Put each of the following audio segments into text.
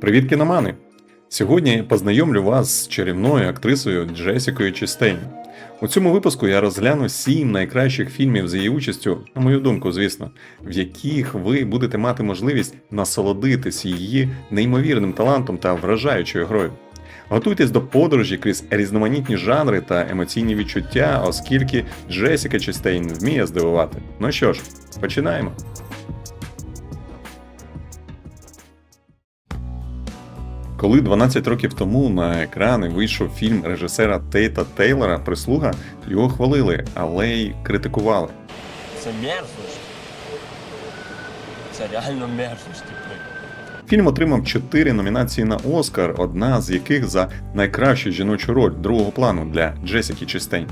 Привіт, кіномани! Сьогодні я познайомлю вас з чарівною актрисою Джесікою Чістейн. У цьому випуску я розгляну сім найкращих фільмів з її участю, на мою думку, звісно, в яких ви будете мати можливість насолодитись її неймовірним талантом та вражаючою грою. Готуйтесь до подорожі крізь різноманітні жанри та емоційні відчуття, оскільки Джесіка Чістейн вміє здивувати. Ну що ж, починаємо. Коли 12 років тому на екрани вийшов фільм режисера Тейта Тейлора Прислуга, його хвалили, але й критикували. Це мерзость. Це реально мерзость. Фільм отримав 4 номінації на Оскар, одна з яких за найкращу жіночу роль другого плану для Джесіки Чистейн.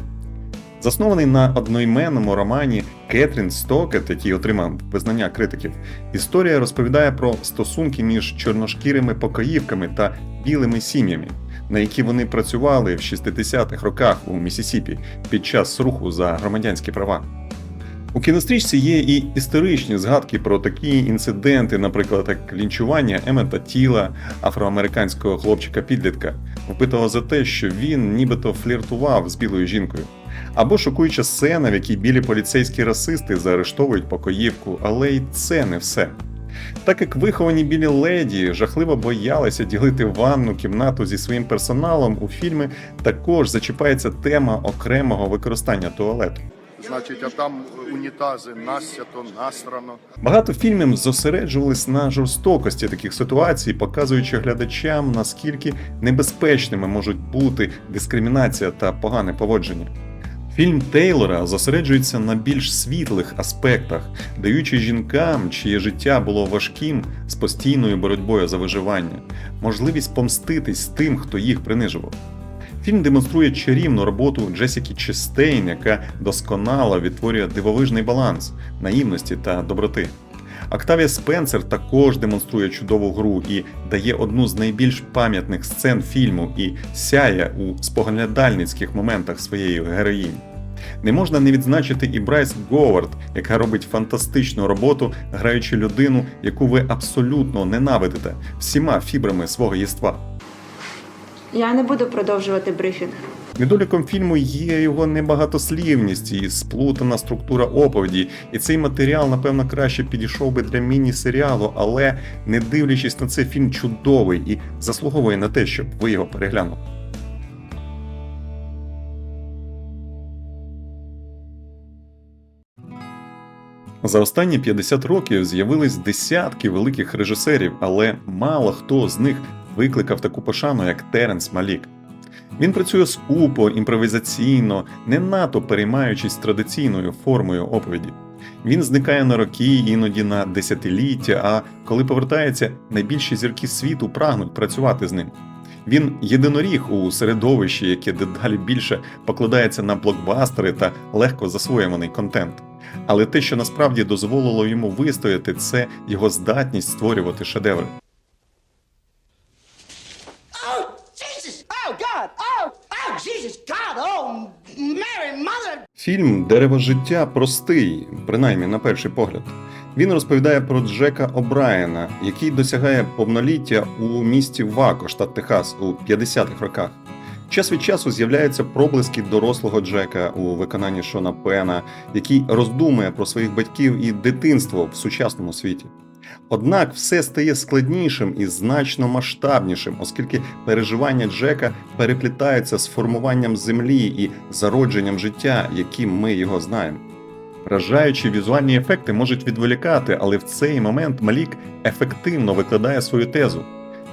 Заснований на одноіменному романі Кетрін Стокет, який отримав визнання критиків, історія розповідає про стосунки між чорношкірими покоївками та білими сім'ями, на які вони працювали в 60-х роках у Місісіпі під час руху за громадянські права. У кінострічці є і історичні згадки про такі інциденти, наприклад, як лінчування Емета Тіла, афроамериканського хлопчика-підлітка, вбитого за те, що він нібито фліртував з білою жінкою. Або шокуюча сцена, в якій білі поліцейські расисти заарештовують покоївку, але й це не все. Так як виховані білі леді жахливо боялися ділити ванну кімнату зі своїм персоналом, у фільмі також зачіпається тема окремого використання туалету. Значить, а там унітази насято, насрано. Багато фільмів зосереджувались на жорстокості таких ситуацій, показуючи глядачам, наскільки небезпечними можуть бути дискримінація та погане поводження. Фільм Тейлора зосереджується на більш світлих аспектах, даючи жінкам, чиє життя було важким з постійною боротьбою за виживання, можливість помститись тим, хто їх принижував. Фільм демонструє чарівну роботу Джесіки Честейн, яка досконало відтворює дивовижний баланс наївності та доброти. Октавія Спенсер також демонструє чудову гру і дає одну з найбільш пам'ятних сцен фільму і сяє у споглядальницьких моментах своєї героїні. Не можна не відзначити і Брайс Говард, яка робить фантастичну роботу, граючи людину, яку ви абсолютно ненавидите всіма фібрами свого єства. Я не буду продовжувати брифінг. Недоліком фільму є його небагатослівність і сплутана структура оповіді, і цей матеріал, напевно, краще підійшов би для міні-серіалу, але не дивлячись на це, фільм чудовий і заслуговує на те, щоб ви його переглянули. За останні 50 років з'явились десятки великих режисерів, але мало хто з них викликав таку пошану, як Теренс Малік. Він працює скупо, імпровізаційно, не надто переймаючись традиційною формою оповіді. Він зникає на роки, іноді на десятиліття, а коли повертається, найбільші зірки світу прагнуть працювати з ним. Він єдиноріг у середовищі, яке дедалі більше покладається на блокбастери та легко засвоюваний контент. Але те, що насправді дозволило йому вистояти, це його здатність створювати шедеври. Фільм Дерево життя простий, принаймні на перший погляд. Він розповідає про Джека О'Брайена, який досягає повноліття у місті Вако, штат Техас, у 50-х роках. Час від часу з'являються проблиски дорослого Джека у виконанні Шона Пена, який роздумує про своїх батьків і дитинство в сучасному світі. Однак все стає складнішим і значно масштабнішим, оскільки переживання Джека переплітаються з формуванням землі і зародженням життя, яким ми його знаємо. Вражаючі візуальні ефекти можуть відволікати, але в цей момент Малік ефективно викладає свою тезу.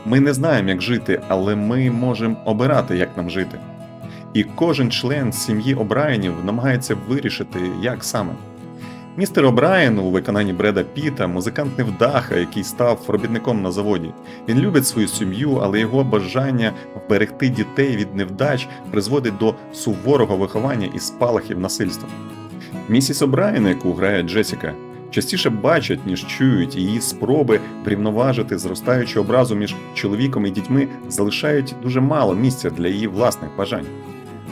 Ми не знаємо, як жити, але ми можемо обирати, як нам жити. І кожен член сім'ї Обраєнів намагається вирішити, як саме. Містер О'Брайен у виконанні Бреда Піта музикант невдаха, який став робітником на заводі. Він любить свою сім'ю, але його бажання вберегти дітей від невдач призводить до суворого виховання і спалахів насильства. Місіс О'Брайен, яку грає Джесіка, частіше бачать, ніж чують, і її спроби врівноважити зростаючу образу між чоловіком і дітьми залишають дуже мало місця для її власних бажань.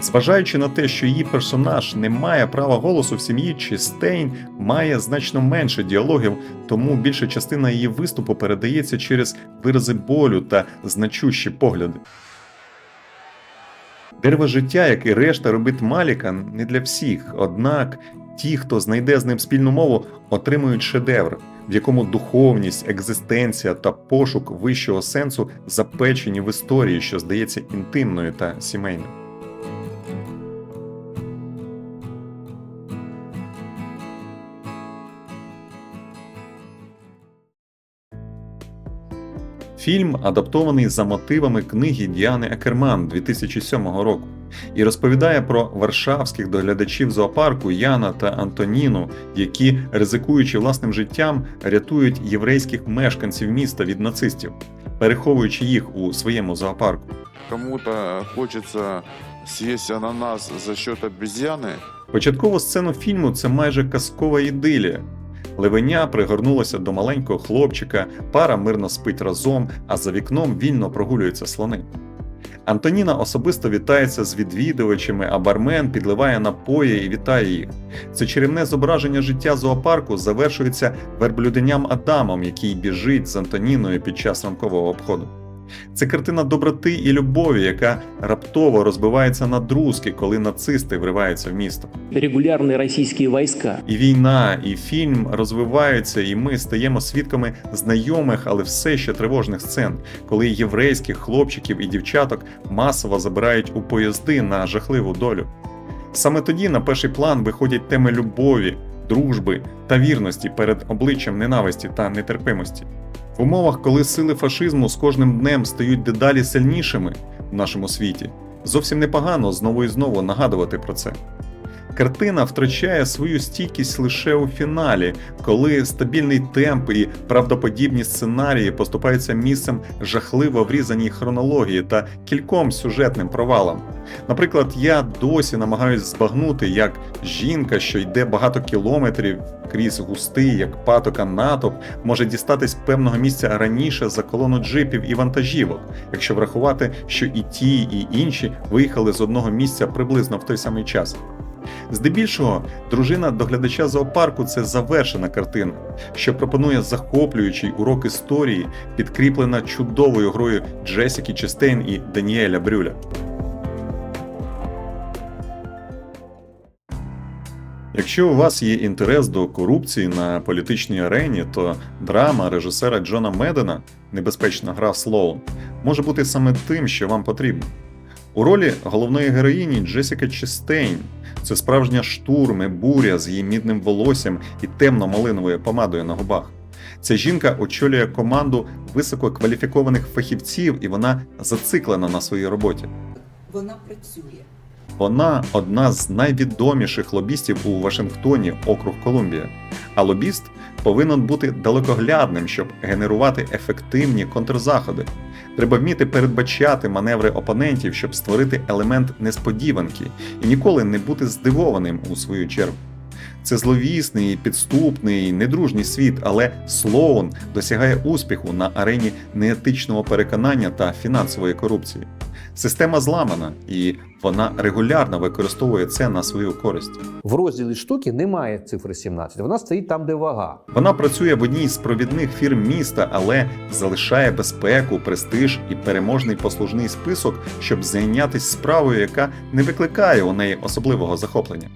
Зважаючи на те, що її персонаж не має права голосу в сім'ї, Чістейн має значно менше діалогів, тому більша частина її виступу передається через вирази болю та значущі погляди. Дерево життя, як і решта робит Маліка, не для всіх. Однак ті, хто знайде з ним спільну мову, отримують шедевр, в якому духовність, екзистенція та пошук вищого сенсу запечені в історії, що здається інтимною та сімейною. Фільм адаптований за мотивами книги Діани Екерман 2007 року і розповідає про варшавських доглядачів зоопарку Яна та Антоніну, які, ризикуючи власним життям, рятують єврейських мешканців міста від нацистів, переховуючи їх у своєму зоопарку. Кому-то хочется съесть ананас за счет обезьяны, Початкову сцену фільму це майже казкова ідилія. Левеня пригорнулося до маленького хлопчика, пара мирно спить разом, а за вікном вільно прогулюються слони. Антоніна особисто вітається з відвідувачами, а бармен підливає напої і вітає їх. Це чарівне зображення життя зоопарку завершується верблюденням Адамом, який біжить з Антоніною під час ранкового обходу. Це картина доброти і любові, яка раптово розбивається на друзки, коли нацисти вриваються в місто. регулярные российские войска І війна, і фільм розвиваються, і ми стаємо свідками знайомих, але все ще тривожних сцен, коли єврейських хлопчиків і дівчаток масово забирають у поїзди на жахливу долю. Саме тоді на перший план виходять теми любові, дружби та вірності перед обличчям ненависті та нетерпимості. В умовах, коли сили фашизму з кожним днем стають дедалі сильнішими в нашому світі, зовсім непогано знову і знову нагадувати про це. Картина втрачає свою стійкість лише у фіналі, коли стабільний темп і правдоподібні сценарії поступаються місцем жахливо врізаній хронології та кільком сюжетним провалам. Наприклад, я досі намагаюсь збагнути, як жінка, що йде багато кілометрів крізь густий, як патока натовп, може дістатись певного місця раніше за колону джипів і вантажівок, якщо врахувати, що і ті, і інші виїхали з одного місця приблизно в той самий час. Здебільшого, дружина доглядача зоопарку це завершена картина, що пропонує захоплюючий урок історії, підкріплена чудовою грою Джесіки Честейн і Даніеля Брюля. Якщо у вас є інтерес до корупції на політичній арені, то драма режисера Джона Медена Небезпечна гра Слоун може бути саме тим, що вам потрібно. У ролі головної героїні Джесіка Честейн це справжня штурм і буря з її мідним волоссям і темно-малиновою помадою на губах. Ця жінка очолює команду висококваліфікованих фахівців, і вона зациклена на своїй роботі. Вона працює. Вона одна з найвідоміших лобістів у Вашингтоні, округ Колумбія. А лобіст повинен бути далекоглядним, щоб генерувати ефективні контрзаходи. Треба вміти передбачати маневри опонентів, щоб створити елемент несподіванки і ніколи не бути здивованим у свою чергу. Це зловісний, підступний, недружній світ, але Слоун досягає успіху на арені неетичного переконання та фінансової корупції. Система зламана, і вона регулярно використовує це на свою користь. В розділі штуки немає цифри 17, вона стоїть там, де вага. Вона працює в одній з провідних фірм міста, але залишає безпеку, престиж і переможний послужний список, щоб зайнятися справою, яка не викликає у неї особливого захоплення.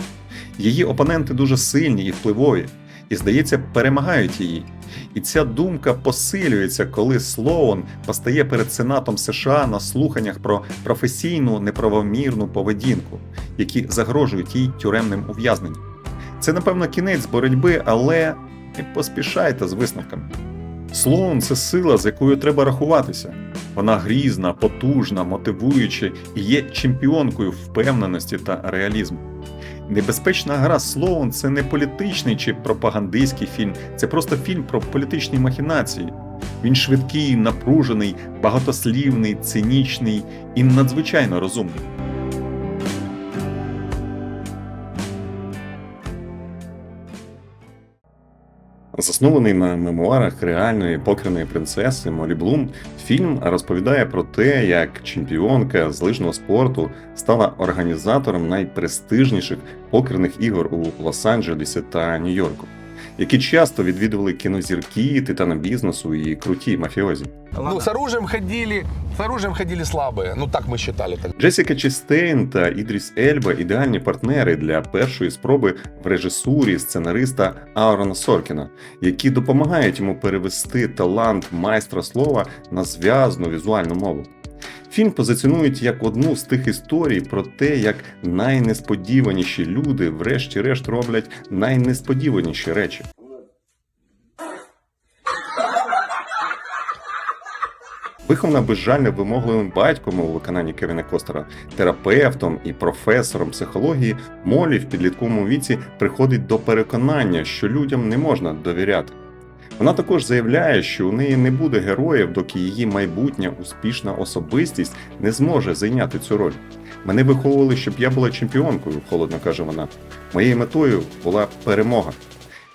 Її опоненти дуже сильні і впливові, і, здається, перемагають її. І ця думка посилюється, коли Слоун постає перед Сенатом США на слуханнях про професійну неправомірну поведінку, які загрожують їй тюремним ув'язненням. Це, напевно, кінець боротьби, але не поспішайте з висновками. Слоун це сила, з якою треба рахуватися. Вона грізна, потужна, мотивуюча і є чемпіонкою впевненості та реалізму. Небезпечна гра Слоун це не політичний чи пропагандистський фільм, це просто фільм про політичні махінації. Він швидкий, напружений, багатослівний, цинічний і надзвичайно розумний. Заснований на мемуарах реальної покерної принцеси Молі Блум, фільм розповідає про те, як чемпіонка з лижного спорту стала організатором найпрестижніших покерних ігор у Лос-Анджелесі та Нью-Йорку, які часто відвідували кінозірки, титани бізнесу і круті мафіозі. Ну, с оружием ходили, с оружием ходили слабые. Ну, так мы считали. Так. Джесіка Чістейн та Ідріс Ельба ідеальні партнери для першої спроби в режисурі сценариста Аарона Соркіна, які допомагають йому перевести талант майстра слова на зв'язну візуальну мову. Фільм позиціонують як одну з тих історій про те, як найнесподіваніші люди, врешті-решт, роблять найнесподіваніші речі. Вихована безжально вимогливим батьком у виконанні Кевіна Костера, терапевтом і професором психології, Молі в підлітковому віці приходить до переконання, що людям не можна довіряти. Вона також заявляє, що у неї не буде героїв, доки її майбутня успішна особистість не зможе зайняти цю роль. Мене виховували, щоб я була чемпіонкою, холодно каже вона. Моєю метою була перемога.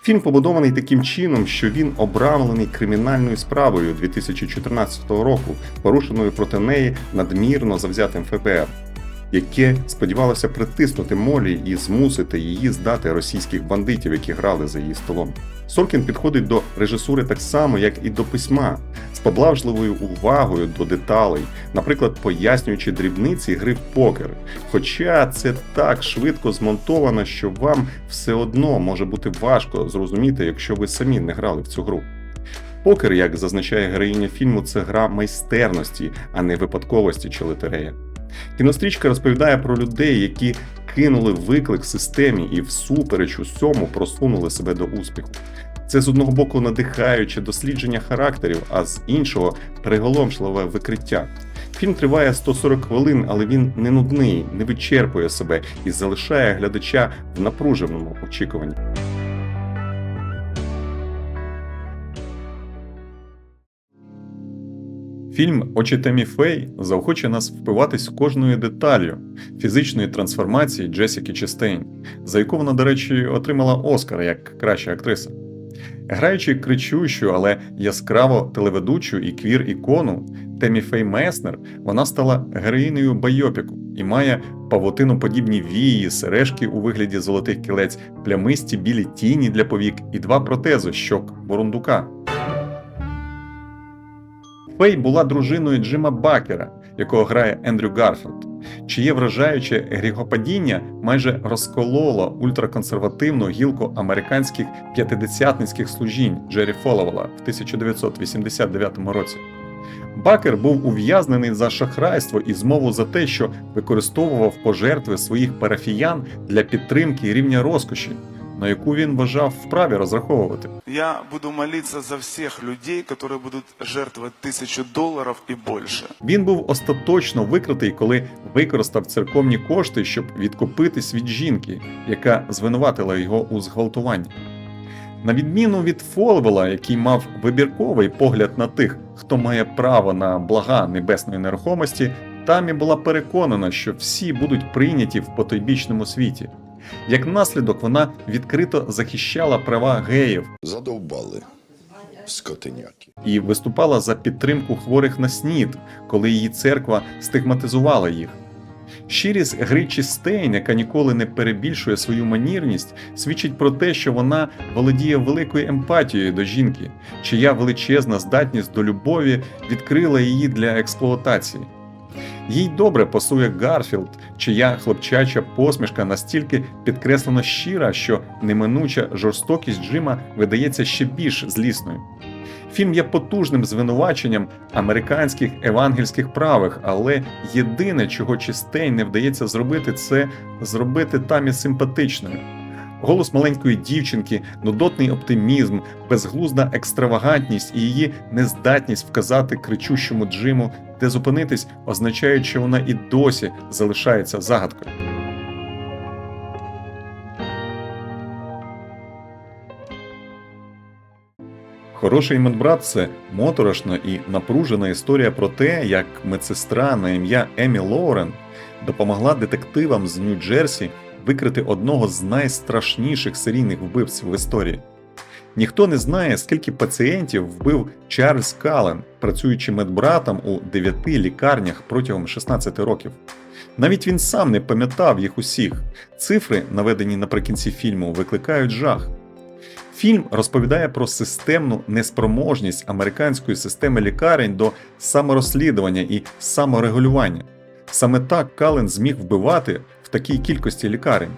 Фільм побудований таким чином, що він обрамлений кримінальною справою 2014 року, порушеною проти неї надмірно завзятим ФБР, яке сподівалося притиснути Молі і змусити її здати російських бандитів, які грали за її столом. Соркін підходить до режисури так само, як і до письма, з поблажливою увагою до деталей, наприклад, пояснюючи дрібниці гри в покер. Хоча це так швидко змонтовано, що вам все одно може бути важко зрозуміти, якщо ви самі не грали в цю гру. Покер, як зазначає героїня фільму, це гра майстерності, а не випадковості чи лотерея. Кінострічка розповідає про людей, які кинули виклик системі і всупереч усьому просунули себе до успіху. Це з одного боку надихаюче дослідження характерів, а з іншого приголомшливе викриття. Фільм триває 140 хвилин, але він не нудний, не вичерпує себе і залишає глядача в напруженому очікуванні. Фільм Очі Темі Фей заохочує нас впиватись кожною деталлю фізичної трансформації Джесіки Честейн, за яку вона, до речі, отримала Оскар як краща актриса. Граючи кричущу, але яскраво телеведучу і квір-ікону Темі Фей Меснер, вона стала героїнею байопіку і має павутиноподібні вії, сережки у вигляді золотих кілець, плямисті білі тіні для повік і два протези щок бурундука. Фей була дружиною Джима Бакера, якого грає Ендрю Гарфілд, чиє вражаюче гріхопадіння майже розкололо ультраконсервативну гілку американських п'ятидесятницьких служінь Джері Фоловела в 1989 році. Бакер був ув'язнений за шахрайство і змову за те, що використовував пожертви своїх парафіян для підтримки рівня розкоші, на яку він вважав вправі розраховувати. Я буду молиться за всех людей, которые будут жертвовать тысячу долларов и больше. Він був остаточно викритий, коли використав церковні кошти, щоб відкупитись від жінки, яка звинуватила його у зґвалтуванні. На відміну від Фолвела, який мав вибірковий погляд на тих, хто має право на блага небесної нерухомості, Тамі була переконана, що всі будуть прийняті в потойбічному світі. Як наслідок, вона відкрито захищала права геїв Задовбали скотиняки. і виступала за підтримку хворих на снід, коли її церква стигматизувала їх. Щирість гри Чістейн, яка ніколи не перебільшує свою манірність, свідчить про те, що вона володіє великою емпатією до жінки, чия величезна здатність до любові відкрила її для експлуатації. Їй добре пасує Гарфілд, чия хлопчача посмішка настільки підкреслено щира, що неминуча жорстокість Джима видається ще більш злісною. Фільм є потужним звинуваченням американських евангельських правих, але єдине, чого Чистейн не вдається зробити, це зробити тамі симпатичною. Голос маленької дівчинки, нудотний оптимізм, безглузда екстравагантність і її нездатність вказати кричущому Джиму, де зупинитись, означають, що вона і досі залишається загадкою. Хороший медбрат це моторошна і напружена історія про те, як медсестра на ім'я Емі Лоурен допомогла детективам з Нью-Джерсі викрити одного з найстрашніших серійних вбивців в історії. Ніхто не знає, скільки пацієнтів вбив Чарльз Кален, працюючи медбратом у дев'яти лікарнях протягом 16 років. Навіть він сам не пам'ятав їх усіх. Цифри, наведені наприкінці фільму, викликають жах. Фільм розповідає про системну неспроможність американської системи лікарень до саморозслідування і саморегулювання. Саме так Кален зміг вбивати в такій кількості лікарень.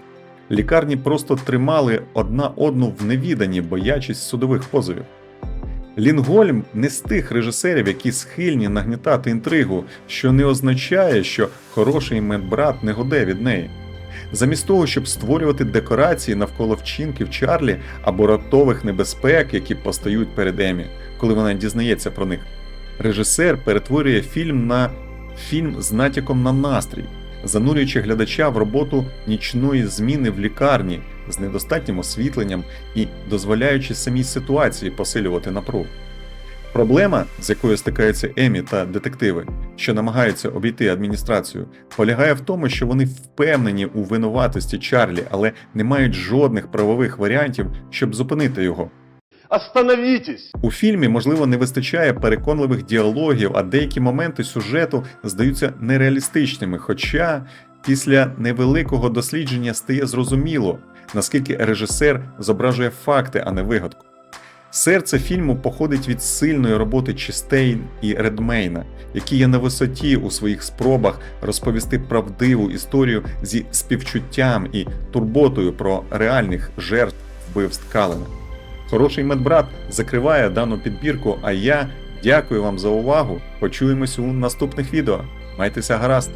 Лікарні просто тримали одна одну в невіданні, боячись судових позовів. Лінгольм не з тих режисерів, які схильні нагнітати інтригу, що не означає, що хороший медбрат не годе від неї. Замість того, щоб створювати декорації навколо вчинків Чарлі або раптових небезпек, які постають перед Емі, коли вона дізнається про них, режисер перетворює фільм на фільм з натяком на настрій, занурюючи глядача в роботу нічної зміни в лікарні з недостатнім освітленням і дозволяючи самій ситуації посилювати напругу. Проблема, з якою стикаються Емі та детективи, що намагаються обійти адміністрацію, полягає в тому, що вони впевнені у винуватості Чарлі, але не мають жодних правових варіантів, щоб зупинити його. Остановітесь! У фільмі, можливо, не вистачає переконливих діалогів, а деякі моменти сюжету здаються нереалістичними. Хоча після невеликого дослідження стає зрозуміло, наскільки режисер зображує факти, а не вигадку. Серце фільму походить від сильної роботи Чистейн і Редмейна, які є на висоті у своїх спробах розповісти правдиву історію зі співчуттям і турботою про реальних жертв вбивств Калена. Хороший медбрат закриває дану підбірку, а я дякую вам за увагу. Почуємось у наступних відео. Майтеся гаразд!